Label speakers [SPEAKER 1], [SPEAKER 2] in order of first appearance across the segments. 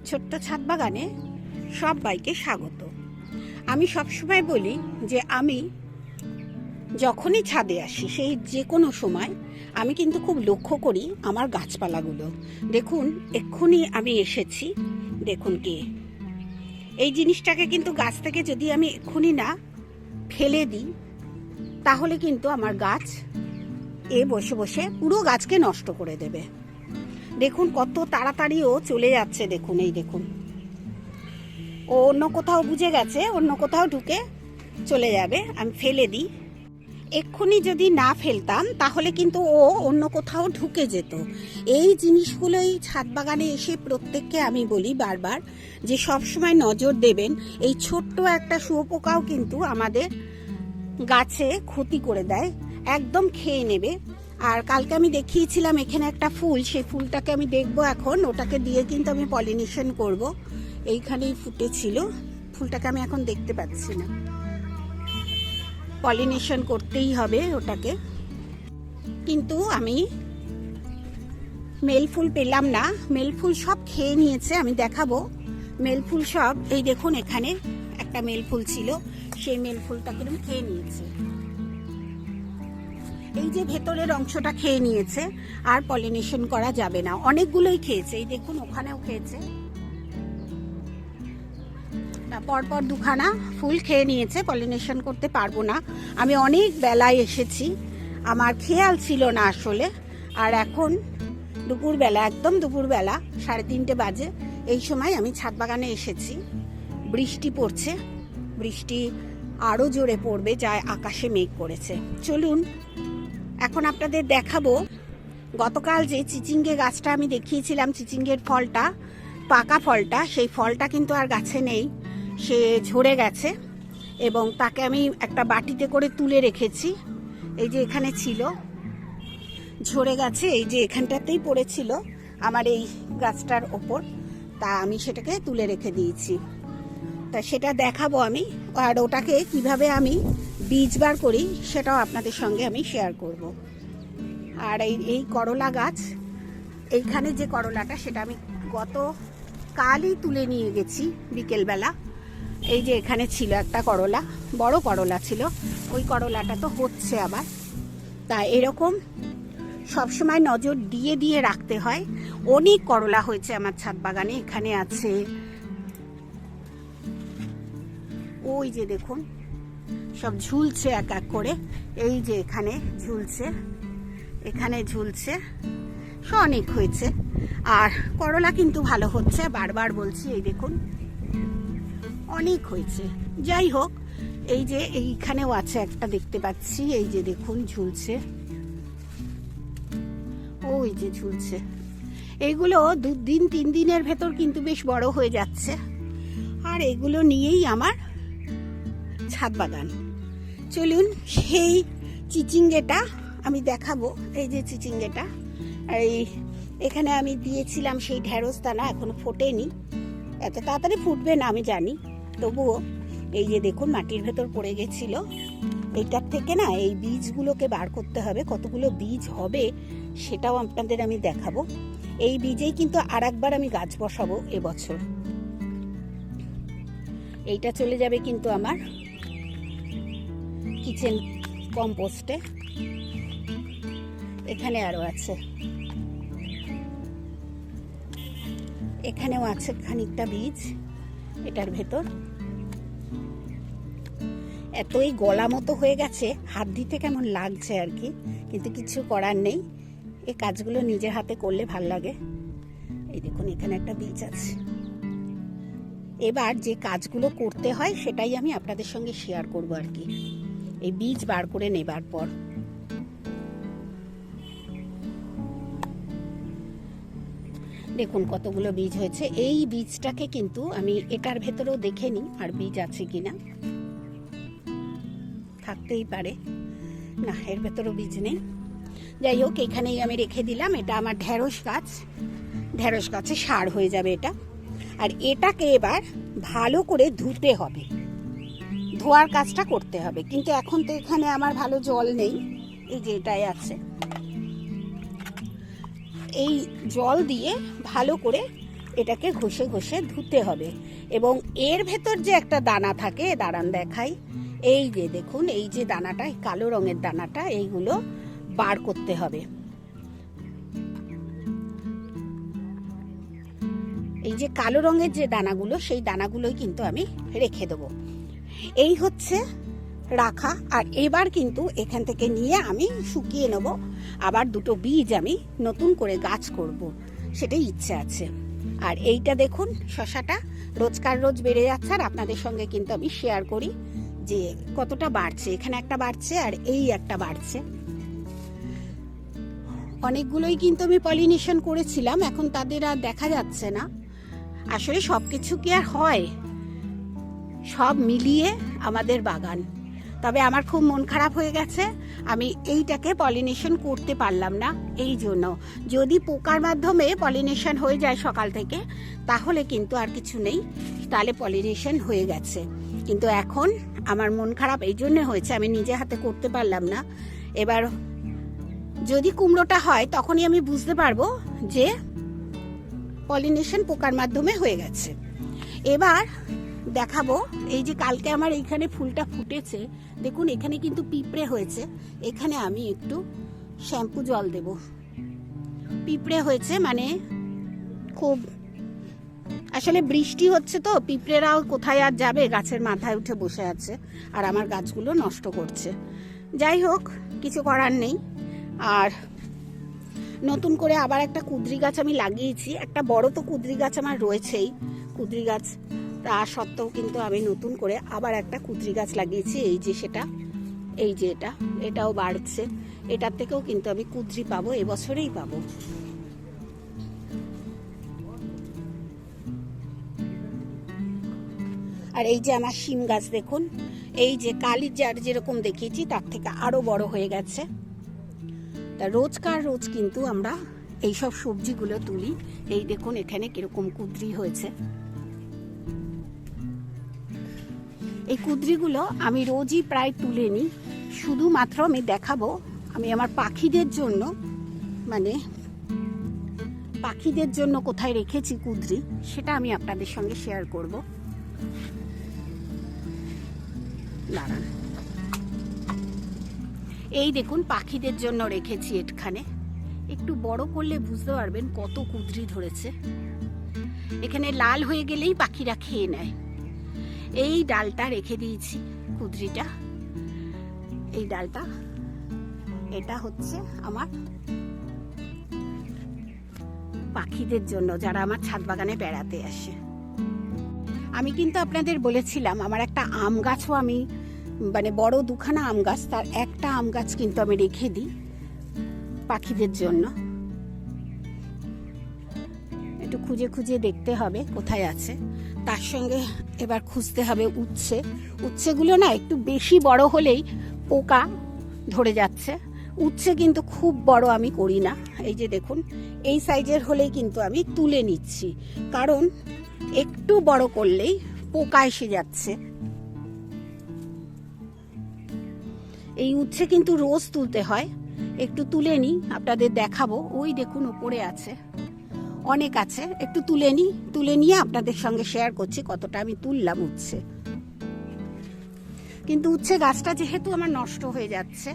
[SPEAKER 1] আমার ছোট্ট ছাদ বাগানে সবাইকে স্বাগত। আমি সবসময় বলি যে আমি যখনই ছাদে আসি, সেই যে কোনো সময় আমি কিন্তু খুব লক্ষ্য করি আমার গাছপালাগুলো। দেখুন, এক্ষুনি আমি এসেছি। দেখুন কে। এই জিনিসটাকে কিন্তু গাছ থেকে যদি আমি এক্ষুনি না ফেলে দিই, তাহলে কিন্তু আমার গাছ এ বসে বসে পুরো গাছকে নষ্ট করে দেবে। দেখুন কত তাড়াতাড়িও চলে যাচ্ছে, দেখুন, এই দেখুন। ও অন্য কোথাও বুঝে গেছে, অন্য কোথাও ঢুকে চলে যাবে, আমি ফেলে দিই। এক্ষুনি যদি না ফেলতাম, তাহলে কিন্তু ও অন্য কোথাও ঢুকে যেত। এই জিনিসগুলোই ছাদ বাগানে এসে প্রত্যেককে আমি বলি বারবার, যে সবসময় নজর দেবেন, এই ছোট্ট একটা শুয়োপোকাও কিন্তু আমাদের গাছে ক্ষতি করে দেয়, একদম খেয়ে নেবে। আর কালকে আমি দেখিয়েছিলাম এখানে একটা ফুল, সেই ফুলটাকে আমি দেখব এখন। ওটাকে দিয়ে কিন্তু আমি পলিনেশন করব। এইখানেই ফুটেছিল। ফুলটাকে আমি এখন দেখতে পাচ্ছি না। পলিনেশন করতেই হবে ওটাকে। কিন্তু আমি মেল ফুল পেলাম না। মেল ফুল সব খেয়ে নিয়েছে, আমি দেখাবো। মেল ফুল সব, এই দেখুন এখানে একটা মেল ফুল ছিল। সেই মেল ফুলটা কিরম খেয়ে নিয়েছে। এই যে ভেতরের অংশটা খেয়ে নিয়েছে, আর পলিনেশন করা যাবে না। অনেকগুলোই খেয়েছে, এই দেখুন, ওখানেও খেয়েছে। পরপর দুখানা ফুল খেয়ে নিয়েছে পলিনেশন করতে পারব না। আমি অনেক বেলায় এসেছি, আমার খেয়াল ছিল না আসলে। আর এখন দুপুরবেলা, একদম দুপুরবেলা, সাড়ে তিনটে বাজে, এই সময় আমি ছাদ বাগানে এসেছি। বৃষ্টি পড়ছে, বৃষ্টি আরও জোরে পড়বে, যা আকাশে মেঘ করেছে। চলুন এখন আপনাদের দেখাবো। গতকাল যে চিচিঙ্গে গাছটা আমি দেখিয়েছিলাম, চিচিঙ্গের ফলটা, পাকা ফলটা, সেই ফলটা কিন্তু আর গাছে নেই। সে ঝরে গেছে এবং তাকে আমি একটা বাটিতে করে তুলে রেখেছি। এই যে এখানে ছিল, ঝরে গেছে, এই যে এখানটাতেই পড়েছিল আমার এই গাছটার ওপর। তা আমি সেটাকে তুলে রেখে দিয়েছি। তা সেটা দেখাবো আমি, আর ওটাকে কীভাবে আমি বীজ বার করি, সেটাও আপনাদের সঙ্গে আমি শেয়ার করব। আর এই এই করলা গাছ, এইখানে যে করলাটা, সেটা আমি গত কালই তুলে নিয়ে গেছি বিকেলবেলা। এই যে এখানে ছিল একটা করলা, বড় করলা ছিল, ওই করলাটা তো হচ্ছে আবার। তা এরকম সবসময় নজর দিয়ে দিয়ে রাখতে হয়। অনেক করলা হয়েছে আমার ছাদ বাগানে, এখানে আছে। ওই যে দেখুন সব ঝুলছে এক এক করে। এই যে এখানে ঝুলছে এখানে ঝুলছে, সে অনেক হয়েছে। আর করলা কিন্তু ভালো হচ্ছে, বারবার বলছি, এই দেখুন, অনেক হয়েছে। যাই হোক, এই যে এইখানেও আছে একটা দেখতে পাচ্ছি, এই যে দেখুন, ঝুলছে। ওই যে ঝুলছে। এইগুলো দু দিন তিন দিনের ভেতর কিন্তু বেশ বড় হয়ে যাচ্ছে। আর এগুলো নিয়েই আমার ছাদ বাগান। চলুন সেই চিচিঙ্গেটা আমি দেখাবো, এই যে চিচিঙ্গেটা। এই এখানে আমি দিয়েছিলাম সেই ঢেঁড়স দানা এখনও ফোটেনি। এত তাড়াতাড়ি ফুটবে না, আমি জানি। তবুও এই যে দেখুন, মাটির ভেতর পড়ে গেছিল। এইটার থেকে না এই বীজগুলোকে বার করতে হবে, কতগুলো বীজ হবে সেটাও আপনাদের আমি দেখাবো। এই বীজেই কিন্তু আর একবার আমি গাছ বসাবো এবছর। এইটা চলে যাবে কিন্তু আমার কিচেন কম্পোস্টে। এখানে আরও আছে। এখানেও আছে খানিকটা বীজ, এটার ভেতর। এতই গলা মতো হয়ে গেছে, হাত দিতে কেমন লাগছে আর কি, কিন্তু কিছু করার নেই। এই কাজগুলো নিজের হাতে করলে ভালো লাগে। এই দেখুন, এখানে একটা বীজ আছে। এবার যে কাজগুলো করতে হয়, সেটাই আমি আপনাদের সঙ্গে শেয়ার করব আর কি। এই বীজ বার করে নেবার পর। দেখুন কতগুলো বীজ হয়েছে। এই বীজটাকে কিন্তু আমি এটার ভেতরেও দেখে নিই আর বীজ আছে কিনা। থাকতেই পারে। না, এর ভেতরেও বীজ নেই। যাই হোক, এখানেই আমি রেখে দিলাম। এটা আমার ঢেঁড়স গাছ। ঢেঁড়স গাছে সার হয়ে যাবে এটা। আর এটাকে এবার ভালো করে ধুতে হবে। ধোয়ার কাজটা করতে হবে। কিন্তু এখন তো এখানে আমার ভালো জল নেই। এই যে এটাই আছে। এই জল দিয়ে ভালো করে এটাকে ঘষে ঘষে ধুতে হবে। এবং এর ভেতর যে একটা দানা থাকে দাঁড়ান দেখাই। এই যে দেখুন, এই যে দানাটা কালো রঙের দানাটা, এইগুলো বার করতে হবে। এই যে কালো রঙের যে দানাগুলো, সেই দানাগুলোই কিন্তু আমি রেখে দেবো। এই হচ্ছে রাখা, আর এবার কিন্তু এখান থেকে নিয়ে আমি শুকিয়ে নেব। আবার দুটো বীজ আমি নতুন করে গাছ করব, সেটাই ইচ্ছে আছে। আর এইটা দেখুন, শশাটা রোজকার রোজ বেড়ে যাচ্ছে, আর আপনাদের সঙ্গে কিন্তু আমি শেয়ার করি যে কতটা বাড়ছে। এখানে একটা বাড়ছে, আর এই একটা বাড়ছে। অনেকগুলোই কিন্তু আমি পলিনেশন করেছিলাম, এখন তাদের আর দেখা যাচ্ছে না। আসলে সব কিছু কি আর হয়? সব মিলিয়ে আমাদের বাগান। তবে আমার খুব মন খারাপ হয়ে গেছে। আমি এইটাকে পলিনেশন করতে পারলাম না এই জন্য। যদি পোকার মাধ্যমে পলিনেশন হয়ে যায় সকাল থেকে, তাহলে কিন্তু আর কিছু নেই। তাহলে পলিনেশন হয়ে গেছে। কিন্তু এখন আমার মন খারাপ এই জন্য হয়েছে, আমি নিজে হাতে করতে পারলাম না। এবার যদি কুমড়োটা হয়, তখনই আমি বুঝতে পারব যে পলিনেশন পোকার মাধ্যমে হয়ে গেছে। এবার দেখাবো। এই যে কালকে আমার এইখানে ফুলটা ফুটেছে, দেখুন এখানে কিন্তু পিঁপড়ে হয়েছে। এখানে আমি একটু শ্যাম্পু জল দেব। পিঁপড়ে হয়েছে মানে খুব, আসলে বৃষ্টি হচ্ছে তো, পিঁপড়েরাও কোথায় আর যাবে? গাছের মাথায় উঠে বসে আছে আর আমার গাছগুলো নষ্ট করছে। যাই হোক, কিছু করার নেই। আর নতুন করে আবার একটা কুদরি গাছ আমি লাগিয়েছি। একটা বড় তো কুদরি গাছ আমার রয়েছেই। কুদরি গাছ তা সত্ত্বেও কিন্তু আমি নতুন করে আবার একটা কুদরি গাছ লাগিয়েছি, এই যে সেটা। এই যে এটা, এটাও বাড়ছে। এটার থেকেও কিন্তু আমি কুদরি পাবো, এবছরেই পাবো। আর এই যে আমার শিম গাছ দেখুন, এই যে কালির জার যেরকম দেখিয়েছি, তার থেকে আরও বড় হয়ে গেছে। তা রোজকার রোজ কিন্তু আমরা এইসব সবজিগুলো তুলি। এই দেখুন এখানে কীরকম কুদরি হয়েছে। এই কুদরিগুলো আমি রোজই প্রায় তুলে নিই। শুধুমাত্র আমি দেখাবো আমি আমার পাখিদের জন্য মানে পাখিদের জন্য কোথায় রেখেছি কুদরি, সেটা আমি আপনাদের সঙ্গে শেয়ার করব। এই দেখুন, পাখিদের জন্য রেখেছি এখানে। একটু বড় করলে বুঝতে পারবেন কত কুদরি ধরেছে। এখানে লাল হয়ে গেলেই পাখিরা খেয়ে নেয়। এই ডালটা রেখে দিয়েছি, কুদরিটা। এই ডালটা, এটা হচ্ছে আমার পাখিদের জন্য, যারা আমার ছাদ বাগানে বেড়াতে আসে। আমি কিন্তু আপনাদের বলেছিলাম, আমার একটা আম গাছও আমি মানে বড় দুখানা আম গাছ, তার একটা আম গাছ কিন্তু আমি রেখে দিই পাখিদের জন্য। একটু খুঁজে খুঁজে দেখতে হবে কোথায় আছে। তার সঙ্গে এবার খুঁজতে হবে উচ্ছে। উচ্ছেগুলো না একটু বেশি বড় হলেই পোকা ধরে যাচ্ছে। উচ্ছে কিন্তু খুব বড় আমি করি না। এই যে দেখুন, এই সাইজের হলেই কিন্তু আমি তুলে নিচ্ছি। কারণ একটু বড় করলেই পোকা এসে যাচ্ছে। এই উচ্ছে কিন্তু রোজ তুলতে হয়। একটু তুলে নিই, আপনাদের দেখাবো। ওই দেখুন, ওপরে আছে। অনেক আছে। একটু তুলে নিই তুলে নিয়ে আপনাদের সঙ্গে শেয়ার করছি কতটা আমি তুললাম উচ্ছে। কিন্তু উচ্ছে গাছটা যেহেতু আমার নষ্ট হয়ে যাচ্ছে,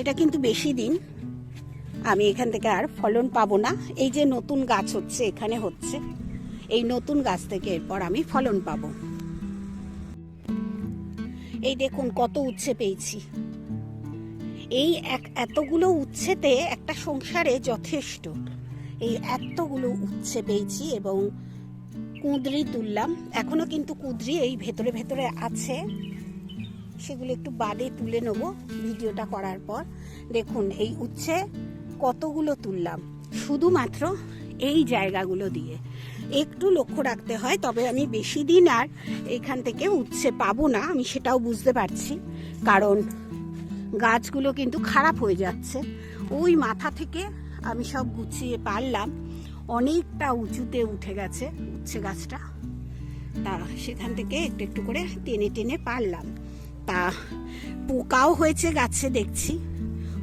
[SPEAKER 1] এটা কিন্তু বেশি দিন আমি এখান থেকে আর ফলন পাবো না। এই যে নতুন গাছ হচ্ছে, এখানে হচ্ছে, এই নতুন গাছ থেকে এরপর আমি ফলন পাবো। এই দেখুন কত উচ্ছে পেয়েছি। এই এক, এতগুলো উচ্ছেতে একটা সংসারে যথেষ্ট। এই এতগুলো উচ্ছে পেয়েছি এবং কুঁদরি তুললাম। এখনও কিন্তু কুঁদরি এই ভেতরে ভেতরে আছে। সেগুলো একটু বাদে তুলে নেব ভিডিওটা করার পর। দেখুন, এই উচ্ছে কতগুলো তুললাম। শুধুমাত্র এই জায়গাগুলো দিয়ে। একটু লক্ষ্য রাখতে হয়, তবে আমি বেশি দিন আর এখান থেকে উচ্ছে পাবো না, আমি সেটাও বুঝতে পারছি। কারণ গাছগুলো কিন্তু খারাপ হয়ে যাচ্ছে। ওই মাথা থেকে আমি সব গুছিয়ে পারলাম। অনেকটা উঁচুতে উঠে গেছে উচ্ছে গাছটা। তা সেখান থেকে একটু একটু করে টেনে টেনে পারলাম। তা পোকাও হয়েছে গাছে দেখছি।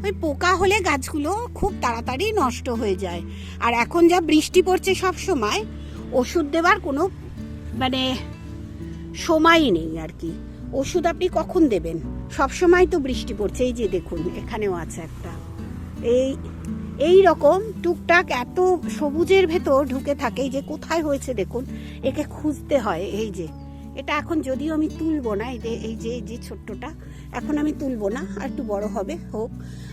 [SPEAKER 1] ওই পোকা হলে গাছগুলো খুব তাড়াতাড়ি নষ্ট হয়ে যায়। আর এখন যা বৃষ্টি পড়ছে সব সময়, ওষুধ দেওয়ার কোনো মানে সময়ই নেই আর কি। ওষুধ আপনি কখন দেবেন? সব সময় তো বৃষ্টি পড়ছে, এই যে দেখুন, এখানেও আছে একটা। এই এই রকম টুকটাক এত সবুজের ভেতর ঢুকে থাকে, এই যে কোথায় হয়েছে দেখুন, একে খুঁজতে হয়, এই যে। এটা এখন যদিও আমি তুলবো না, এই যে এই যে এই যে ছোট্টটা, এখন আমি তুলবো না, আর একটু বড় হবে, হোক।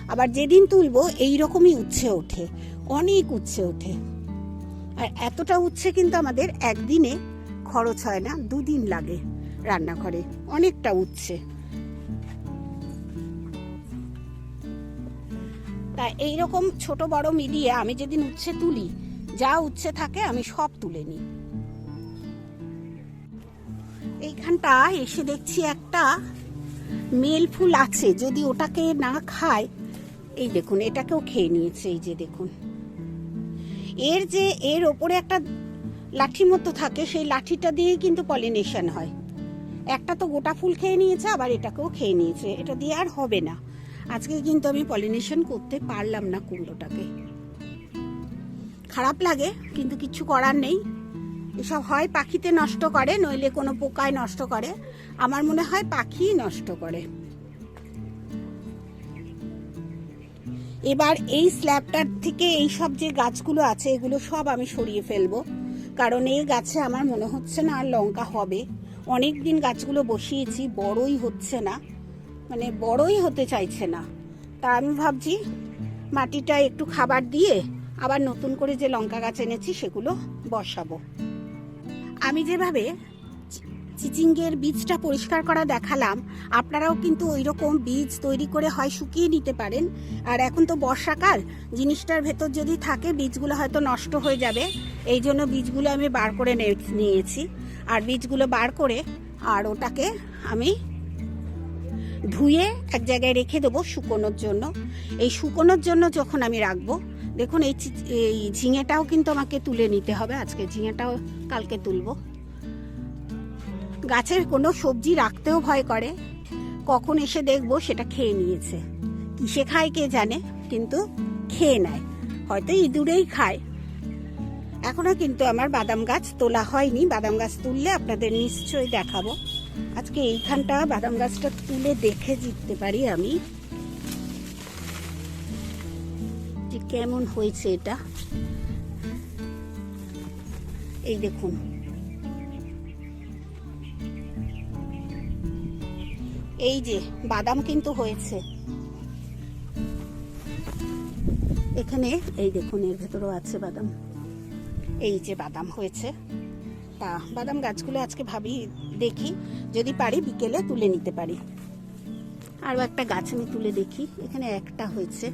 [SPEAKER 1] আবার যেদিন তুলবো, এই রকমই উচ্ছে ওঠে, অনেক উচ্ছে ওঠে। আর এতটা উচ্ছে কিন্তু আমাদের একদিনে খরচ হয় না, দুদিন লাগে রান্নাঘরে, অনেকটা উচ্ছে। তা এইরকম ছোট বড় মিলিয়ে আমি যেদিন উচ্ছে তুলি, যা উচ্ছে থাকে আমি সব তুলে নিই। এইখানটা এসে দেখছি একটা মেল ফুল আছে, যদি ওটাকে না খায়, এই দেখুন, এটাকেও খেয়ে নিয়েছে, এই যে দেখুন। এর যে, এর ওপরে একটা লাঠি মতো থাকে, সেই লাঠিটা দিয়েই কিন্তু পলিনেশন হয়। একটা তো গোটা ফুল খেয়ে নিয়েছে, আবার এটাকেও খেয়ে নিয়েছে, এটা দিয়ে আর হবে না। আজকে কিন্তু আমি পলিনেশন করতে পারলাম না কুমড়োটাকে। খারাপ লাগে, কিন্তু কিছু করার নেই। এসব হয় পাখিতে নষ্ট করে, নইলে কোনো পোকায় নষ্ট করে। আমার মনে হয় পাখি নষ্ট করে। এবার এই স্ল্যাবটার থেকে এই সব যে গাছগুলো আছে, এগুলো সব আমি সরিয়ে ফেলব। কারণ এই গাছে আমার মনে হচ্ছে না আর লঙ্কা হবে। অনেক দিন গাছগুলো বসিয়েছি, বড়ই হচ্ছে না। মানে বড়ই হতে চাইছে না। তা আমি ভাবছি, মাটিটা একটু খাবার দিয়ে আবার নতুন করে যে লঙ্কা গাছ এনেছি সেগুলো বসাবো। আমি যেভাবে চিচিঙ্গের বীজটা পরিষ্কার করা দেখালাম, আপনারাও কিন্তু ওই রকম বীজ তৈরি করে হয় শুকিয়ে নিতে পারেন। আর এখন তো বর্ষাকাল, জিনিসটার ভেতর যদি থাকে, বীজগুলো হয়তো নষ্ট হয়ে যাবে। এই জন্য বীজগুলো আমি বার করে নিয়েছি। আর বীজগুলো বার করে, আর ওটাকে আমি ধুয়ে এক জায়গায় রেখে দেবো শুকোনোর জন্য। এই শুকোনোর জন্য যখন আমি রাখব, দেখুন এই এই ঝিঙেটাও কিন্তু আমাকে তুলে নিতে হবে। আজকে ঝিঙেটাও কালকে তুলব। গাছের কোনো সবজি রাখতেও ভয় করে। কখন এসে দেখব সেটা খেয়ে নিয়েছে। কিসে খায় কে জানে, কিন্তু খেয়ে নেয়। হয়তো ইঁদুরেই খায়। এখনও কিন্তু আমার বাদাম গাছ তোলা হয়নি। বাদাম গাছ তুললে আপনাদের নিশ্চয়ই দেখাবো। আজকে এইখানটা বাদাম গাছটা তুলে দেখে জিততে পারি আমি। যে কেমন হয়েছে এটা। এই দেখুন। এই যে, বাদাম কিন্তু হয়েছে। এখানে এই দেখুন, এর ভেতরেও আছে বাদাম। এই যে বাদাম হয়েছে। তা বাদাম গাছগুলো আজকে ভাবি দেখি, যদি পারি বিকেলে তুলে নিতে পারি। আরও একটা গাছ আমি তুলে দেখি, এখানে একটা হয়েছে।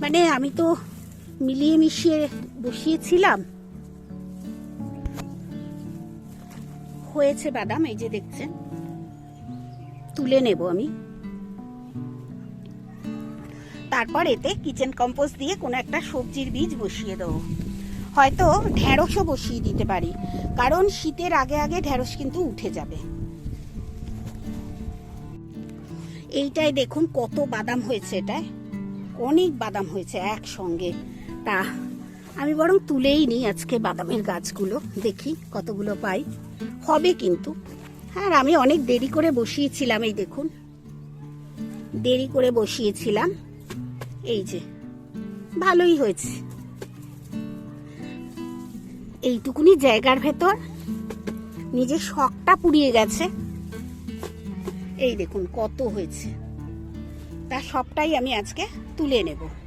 [SPEAKER 1] মানে আমি তো মিলিয়ে মিশিয়ে বসিয়েছিলাম। হয়েছে বাদাম, এই যে দেখছেন। তুলে নেব আমি। তারপর এতে কিচেন কম্পোস্ট দিয়ে কোনো একটা সবজির বীজ বসিয়ে দেবো। হয়তো ঢেঁড়সও বসিয়ে দিতে পারি, কারণ শীতের আগে আগে ঢেঁড়স কিন্তু উঠে যাবে। এইটাই দেখুন কত বাদাম হয়েছে এটায়। অনেক বাদাম হয়েছে একসঙ্গে। তা, আমি বরং তুলেই নিই আজকে বাদামের গাছগুলো, দেখি কতগুলো পাই। হবে কিন্তু। আর আমি অনেক দেরি করে বসিয়েছিলাম, এই দেখুন। দেরি করে বসিয়েছিলাম। এই যে, ভালোই হয়েছে। এইটুকুনি জায়গার ভেতর নিজের শখটা পুড়িয়ে গেছে। এই দেখুন কত হয়েছে। তা সবটাই আমি আজকে তুলে নেব।